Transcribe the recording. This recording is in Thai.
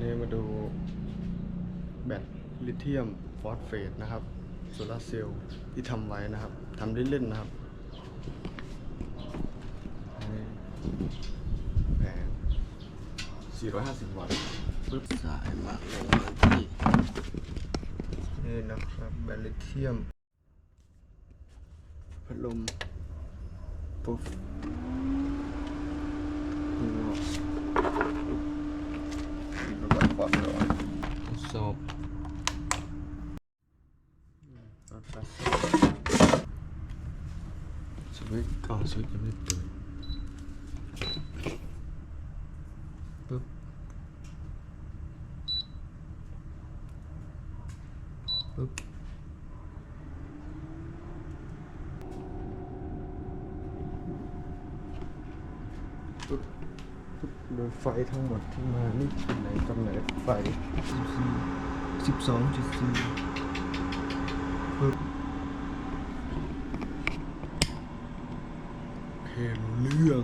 นี่มาดูแบตลิเธียมฟอสเฟตนะครับโซลาเซลล์ที่ทำไว้นะครับทำเล่นๆนะครับแผง450 วัตต์ปึ๊บสายมาลงมาที่นี่นะครับแบตลิเธียมพัดลมปุ๊บนี่ก็ปิดระบายความร้อน ทดสอบสวิตก่อนสวิตยังไม่เปิดปุ๊บปุ๊บปุ๊บปุ๊บ โดยไฟทั้งหมดที่มานี่คือไหนกำเนิดไฟสิบสองจุดสี่ปุ๊บโอเครู้เรื่อง